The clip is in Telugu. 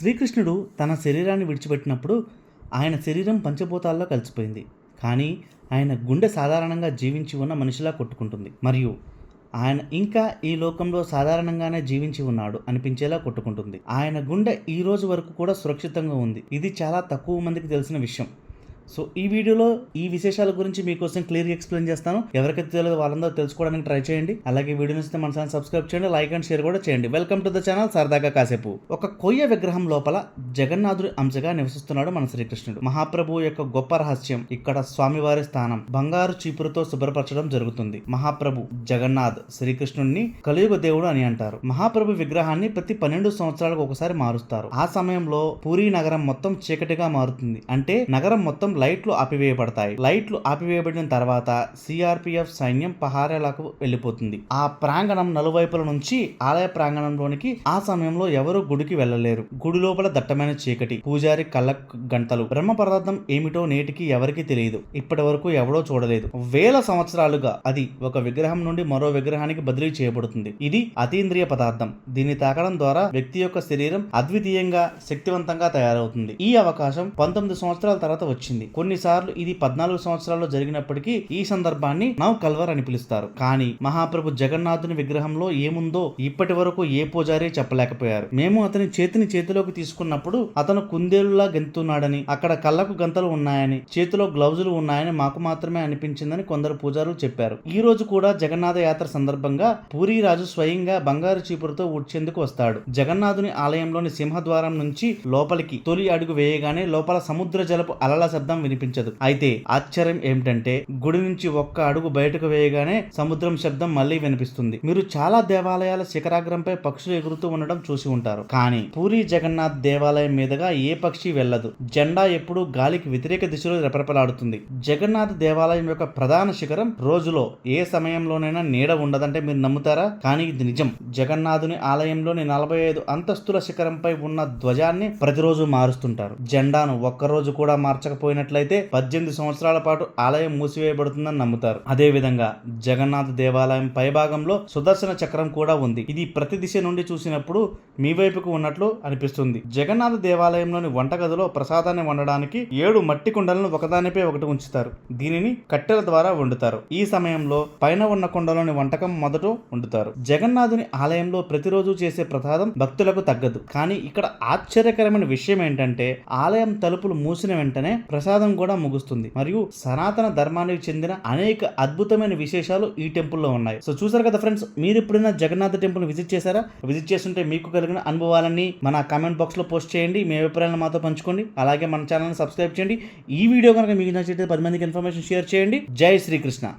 శ్రీకృష్ణుడు తన శరీరాన్ని విడిచిపెట్టినప్పుడు ఆయన శరీరం పంచభూతాల్లో కలిసిపోయింది. కానీ ఆయన గుండె సాధారణంగా జీవించి ఉన్న మనిషిలా కొట్టుకుంటుంది. మరియు ఆయన ఇంకా ఈ లోకంలో సాధారణంగానే జీవించి ఉన్నాడు అనిపించేలా కొట్టుకుంటుంది. ఆయన గుండె ఈ రోజు వరకు కూడా సురక్షితంగా ఉంది. ఇది చాలా తక్కువ మందికి తెలిసిన విషయం. సో ఈ వీడియోలో ఈ విశేషాల గురించి మీకోసం క్లియర్గా ఎక్స్ప్లెయిన్ చేస్తాను. ఎవరికైతే తెలియదు వాళ్ళందరూ తెలుసుకోవడానికి ట్రై చేయండి. అలాగే వీడియో నచ్చితే మన ఛానల్ సబ్స్క్రైబ్ చేయండి లైక్ అండ్ షేర్ కూడా చేయండి. వెల్కమ్ టు ద ఛానల్ సరదాగా కాసేపు. ఒక కొయ్య విగ్రహం లోపల జగన్నాథుడి అంశగా నివసిస్తున్నాడు మన శ్రీకృష్ణుడు. మహాప్రభు యొక్క గొప్ప రహస్యం ఇక్కడ స్వామివారి స్థానం. బంగారు చీపురుతో శుభ్రపరచడం జరుగుతుంది. మహాప్రభు జగన్నాథ్ శ్రీకృష్ణుడిని కలియుగ దేవుడు అని అంటారు. మహాప్రభు విగ్రహాన్ని ప్రతి పన్నెండు సంవత్సరాలకు ఒకసారి మారుస్తారు. ఆ సమయంలో పూరి నగరం మొత్తం చీకటిగా మారుతుంది. అంటే నగరం మొత్తం లైట్లు ఆపివేయబడతాయి. లైట్లు ఆపివేయబడిన తర్వాత సిఆర్పిఎఫ్ సైన్యం పహారాలకు వెళ్ళిపోతుంది. ఆ ప్రాంగణం నలువైపుల నుంచి ఆలయ ప్రాంగణంలోనికి ఆ సమయంలో ఎవరు గుడికి వెళ్ళలేరు. గుడి లోపల దట్టమైన చీకటి పూజారి కళ్ళ గంటలు. బ్రహ్మ పదార్థం ఏమిటో నేటికి ఎవరికి తెలియదు. ఇప్పటి వరకు ఎవడో చూడలేదు. వేల సంవత్సరాలుగా అది ఒక విగ్రహం నుండి మరో విగ్రహానికి బదిలీ చేయబడుతుంది. ఇది అతీంద్రియ పదార్థం. దీన్ని తాకడం ద్వారా వ్యక్తి యొక్క శరీరం అద్వితీయంగా శక్తివంతంగా తయారవుతుంది. ఈ అవకాశం పంతొమ్మిది సంవత్సరాల తర్వాత వచ్చింది. కొన్నిసార్లు ఇది పద్నాలుగు సంవత్సరాల్లో జరిగినప్పటికీ ఈ సందర్భాన్ని నవ్ కల్వర్ అని పిలుస్తారు. కానీ మహాప్రభు జగన్నాథుని విగ్రహంలో ఏముందో ఇప్పటి వరకు ఏ పూజారి చెప్పలేకపోయారు. మేము అతని చేతిని చేతిలోకి తీసుకున్నప్పుడు అతను కుందేలులా గెంతున్నాడని అక్కడ కళ్ళకు గంతలు ఉన్నాయని చేతిలో గ్లౌజులు ఉన్నాయని మాకు మాత్రమే అనిపించిందని కొందరు పూజారులు చెప్పారు. ఈ రోజు కూడా జగన్నాథ యాత్ర సందర్భంగా పూరి రాజు స్వయంగా బంగారు చీపురుతో ఊడ్చేందుకు వస్తాడు. జగన్నాథుని ఆలయంలోని సింహద్వారం నుంచి లోపలికి తొలి అడుగు వేయగానే లోపల సముద్ర జలపు అలల శబ్దం వినిపించదు. అయితే ఆశ్చర్యం ఏమిటంటే గుడి నుంచి ఒక్క అడుగు బయటకు వేయగానే సముద్రం శబ్దం మళ్ళీ వినిపిస్తుంది. మీరు చాలా దేవాలయాల శిఖరాగ్రంపై పక్షులు ఎగురుతూ ఉండడం చూసి ఉంటారు. కానీ పూరి జగన్నాథ్ దేవాలయం మీదుగా ఏ పక్షి వెళ్ళదు. జెండా ఎప్పుడూ గాలికి వ్యతిరేక దిశలో రెపరెపలాడుతుంది. జగన్నాథ్ దేవాలయం యొక్క ప్రధాన శిఖరం రోజులో ఏ సమయంలోనైనా నీడ ఉండదంటే మీరు నమ్ముతారా? కానీ ఇది నిజం. జగన్నాథుని ఆలయంలోని నలభై ఐదు అంతస్తుల శిఖరంపై ఉన్న ధ్వజాన్ని ప్రతిరోజు మారుస్తుంటారు. జెండాను ఒక్కరోజు కూడా మార్చకపోయినట్లయితే పద్దెనిమిది సంవత్సరాల పాటు ఆలయం మూసివేయబడుతుందని నమ్ముతారు. అదే విధంగా జగన్నాథ్ దేవాలయం పైభాగంలో సుదర్శన చక్రం కూడా ఉంది. ఇది ప్రతి దిశ నుండి చూసినప్పుడు మీ వైపుకు ఉన్నట్లు అనిపిస్తుంది. జగన్నాథ దేవాలయంలోని వంటగదిలో ప్రసాదాన్ని వండడానికి ఏడు మట్టి కుండలను ఒకదానిపై ఒకటి ఉంచుతారు. దీనిని కట్టెల ద్వారా వండుతారు. ఈ సమయంలో పైన ఉన్న కుండలోని వంటకం మొదట వండుతారు. జగన్నాథుని ఆలయంలో ప్రతిరోజు చేసే ప్రసాదం భక్తులకు తగ్గదు. కానీ ఇక్కడ ఆశ్చర్యకరమైన విషయం ఏంటంటే ఆలయం తలుపులు మూసిన వెంటనే ప్రసాదం కూడా ముగుస్తుంది. మరియు సనాతన ధర్మానికి చెందిన అనేక అద్భుతమైన విశేషాలు ఈ టెంపుల్లో ఉన్నాయి. సో చూసారు కదా ఫ్రెండ్స్ మీరు ఎప్పుడైనా జగన్నాథ టెంపుల్ విజిట్ చేశారా? విజిట్ చేస్తుంటే మీకు కలిగిన అనుభవాలన్నీ మన కామెంట్ బాక్స్లో పోస్ట్ చేయండి. మీ అభిప్రాయాలను మాతో పంచుకోండి. అలాగే మన ఛానల్ సబ్స్క్రైబ్ చేయండి. ఈ వీడియో కనుక మీకు నచ్చితే పది మందికి ఇన్ఫర్మేషన్ షేర్ చేయండి. జై శ్రీకృష్ణ.